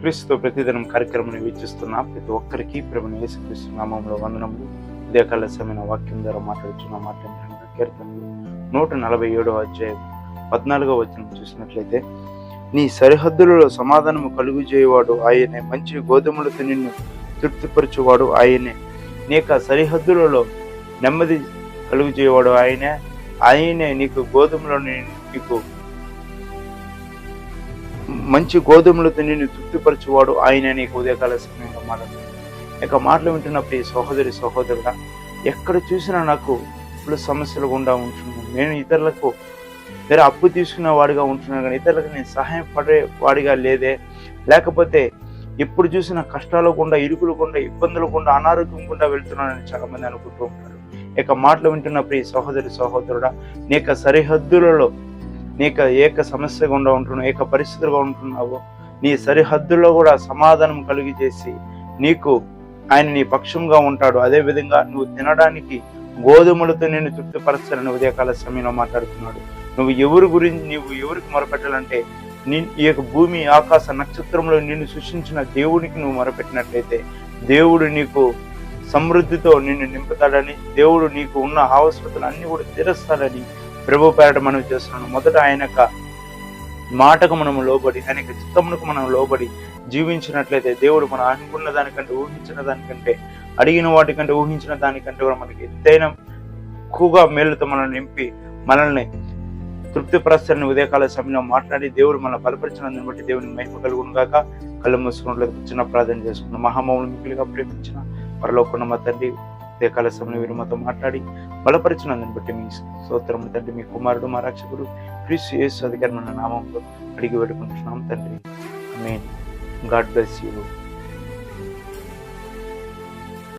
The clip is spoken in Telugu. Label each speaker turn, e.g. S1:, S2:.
S1: క్రీస్తు ప్రతిదినం కార్యక్రమం వీక్షిస్తున్న ప్రతి ఒక్కరికి ప్రభుని యేసుక్రీస్తు నామంలో వందనములు. ఉదయకాల సమయమైన వాక్యం ద్వారా మాట్లాడుచున్న మాట్లాడిన కీర్తనలు నూట నలభై ఏడవ అధ్యాయం పద్నాలుగో వచనం చూసినట్లయితే నీ సరిహద్దులలో సమాధానము కలుగు చేయవాడు ఆయనే మంచి గోధుమలతో నిన్ను తృప్తిపరచువాడు ఆయనే. నీక సరిహద్దులలో నెమ్మది కలుగు చేయవాడు ఆయనే. ఆయనే నీకు గోధుమలో నీకు మంచి గోధుమలతో నిన్ను తృప్తిపరచువాడు ఆయన నీకు ఉదయకాల సమయంలో మాట్లాడు ఇక మాటలు వింటున్నప్పుడు ఈ సహోదరి సహోదరుడా ఎక్కడ చూసినా నాకు ఇప్పుడు సమస్యలు గుండా ఉంటున్నాను నేను ఇతరులకు వేరే అప్పు తీసుకున్న వాడిగా ఉంటున్నాను కానీ ఇతరులకు నేను సహాయం పడే వాడిగా లేదే. లేకపోతే ఎప్పుడు చూసినా కష్టాలు గుండా ఇరుకులు గుండా ఇబ్బందులు గుండా అనారోగ్యం గుండా వెళ్తున్నానని చాలా మంది అనుకుంటూ ఉంటారు. ఇక మాటలు వింటున్నప్పుడు ఈ సహోదరి సహోదరుడా నీక సరిహద్దులలో నీకు ఏక సమస్య గుండా ఉంటున్నావు ఏక పరిస్థితులుగా ఉంటున్నావు. నీ సరిహద్దుల్లో కూడా సమాధానం కలిగి చేసి నీకు ఆయన నీ పక్షంగా ఉంటాడు. అదే విధంగా నువ్వు తినడానికి గోధుమలతో నేను తృప్తిపరచాలని ఉదయకాల సమయంలో మాట్లాడుతున్నాడు. నువ్వు ఎవరి గురించి నువ్వు ఎవరికి మొరపెట్టాలంటే నీ ఈ యొక్క భూమి ఆకాశ నక్షత్రంలో నిన్ను సృష్టించిన దేవునికి నువ్వు మొరపెట్టినట్లయితే దేవుడు నీకు సమృద్ధితో నిన్ను నింపుతాడని దేవుడు నీకు ఉన్న అవసరతలు అన్నీ కూడా తీరుస్తాడని ప్రభు పేరట మనం చేస్తున్నాను. మొదట ఆయన యొక్క మాటకు మనము లోబడి ఆయన యొక్క చిత్తమునకు మనం లోబడి జీవించినట్లయితే దేవుడు మనం అనుకున్న దానికంటే ఊహించిన దానికంటే అడిగిన వాటికంటే ఊహించిన దానికంటే కూడా మనకి ఎత్తైన ఎక్కువగా మేలుతో మనల్ని నింపి మనల్ని తృప్తిపరచని ఉదయకాల సమయంలో మాట్లాడి దేవుడు మన బలపరిచినందుని బట్టి దేవుని మహిమ కలుగును గాక కళ్ళు మూసుకున్నట్లు చిన్న ప్రార్థన చేసుకున్న మహామౌలు మిగిలిగా ప్రేమించిన పరలోకున్న మా తండ్రి ఉదయకాల సమయంలో వీరు మాతో మాట్లాడి బలపరిచినందుని బట్టి మీ స్తోత్రం తండ్రి మీ కుమారుడు మా రక్షకుడు క్రీస్తు యేసు అధికారమైన నామంలో అడిగి పెట్టుకుంటున్నాం తండ్రి. Mean God bless you